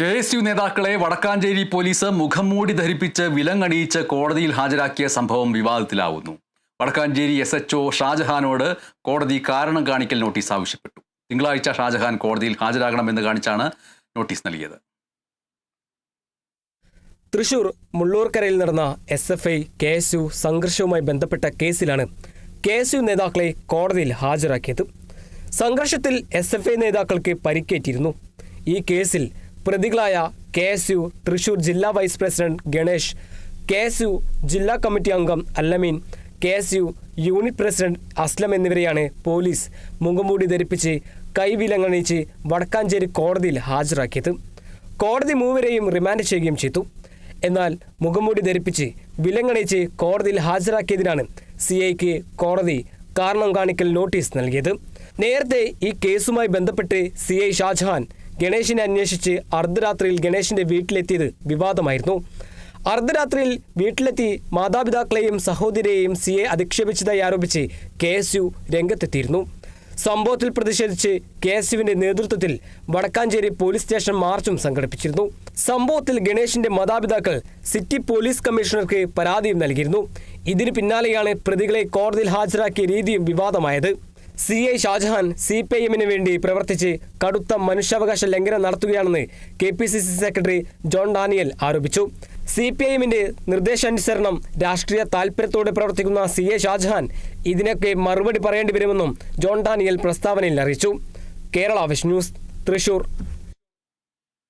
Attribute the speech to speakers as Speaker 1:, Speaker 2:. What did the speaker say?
Speaker 1: K S U നേതാക്കളെ Vadakkanchery police മുഖംമൂടി ധരിപ്പിച്ച് വിലങ്ങണിയിച്ച് കോടതിയിൽ ഹാജരാക്കിയ സംഭവം വിവാദത്തിലാവുന്നു. വടക്കാഞ്ചേരി എസ് എച്ച് ഒ ഷാജഹാനോട് കോടതി കാരണം കാണിക്കൽ നോട്ടീസ് ആവശ്യപ്പെട്ടു. തിങ്കളാഴ്ച ഷാജഹാൻ കോടതിയിൽ ഹാജരാകണമെന്ന് കാണിച്ചാണ് നോട്ടീസ് നൽകിയത്.
Speaker 2: തൃശൂർ മുള്ളൂർക്കരയിൽ നടന്ന S F I K S U സംഘർഷവുമായി ബന്ധപ്പെട്ട കേസിലാണ് കെ എസ് യു നേതാക്കളെ കോടതിയിൽ ഹാജരാക്കിയത്. സംഘർഷത്തിൽ എസ് എഫ് ഐ നേതാക്കൾക്ക് പരിക്കേറ്റിരുന്നു. ഈ കേസിൽ പ്രതികളായ കെ എസ് യു തൃശൂർ ജില്ലാ vice president Ganesh K S U ജില്ലാ കമ്മിറ്റി അംഗം Allameen K S U unit president Aslam എന്നിവരെയാണ് പോലീസ് മുഖംമൂടി ധരിപ്പിച്ച് കൈവിലങ്ങണിച്ച് വടക്കാഞ്ചേരി കോടതിയിൽ ഹാജരാക്കിയത്. കോടതി മൂവരെയും റിമാൻഡ് ചെയ്യുകയും ചെയ്തു. എന്നാൽ മുഖംമൂടി ധരിപ്പിച്ച് വിലങ്ങണിച്ച് കോടതിയിൽ ഹാജരാക്കിയതിനാണ് സി ഐക്ക് കോടതി കാരണം കാണിക്കൽ നോട്ടീസ് നൽകിയത്. നേരത്തെ ഈ കേസുമായി ബന്ധപ്പെട്ട് സി ഐ ഷാജഹാൻ ഗണേഷിനെ അന്വേഷിച്ച് അർദ്ധരാത്രിയിൽ ഗണേശിന്റെ വീട്ടിലെത്തിയത് വിവാദമായിരുന്നു. അർദ്ധരാത്രിയിൽ വീട്ടിലെത്തി മാതാപിതാക്കളെയും സഹോദരിയെയും സി എ അധിക്ഷേപിച്ചതായി ആരോപിച്ച് കെ എസ് യു രംഗത്തെത്തിയിരുന്നു. സംഭവത്തിൽ പ്രതിഷേധിച്ച് കെ എസ് യുവിന്റെ നേതൃത്വത്തിൽ വടക്കാഞ്ചേരി പോലീസ് സ്റ്റേഷൻ മാർച്ചും സംഘടിപ്പിച്ചിരുന്നു. സംഭവത്തിൽ ഗണേശിന്റെ മാതാപിതാക്കൾ സിറ്റി പോലീസ് കമ്മീഷണർക്ക് പരാതിയും നൽകിയിരുന്നു. ഇതിന് പിന്നാലെയാണ് പ്രതികളെ കോടതിയിൽ ഹാജരാക്കിയ രീതിയും വിവാദമായത്. C I Shajahan C P I എമ്മിന് വേണ്ടി പ്രവർത്തിച്ച് കടുത്ത മനുഷ്യാവകാശ ലംഘനം നടത്തുകയാണെന്ന് K P C C secretary John Daniel ആരോപിച്ചു. സി പി ഐ എമ്മിന്റെ നിർദ്ദേശാനുസരണം രാഷ്ട്രീയ താൽപര്യത്തോടെ പ്രവർത്തിക്കുന്ന സി എ ഷാജഹാൻ ഇതിനൊക്കെ മറുപടി പറയേണ്ടി വരുമെന്നും ജോൺ ഡാനിയൽ പ്രസ്താവനയിൽ അറിയിച്ചു. കേരള വിഷ് ന്യൂസ് തൃശൂർ.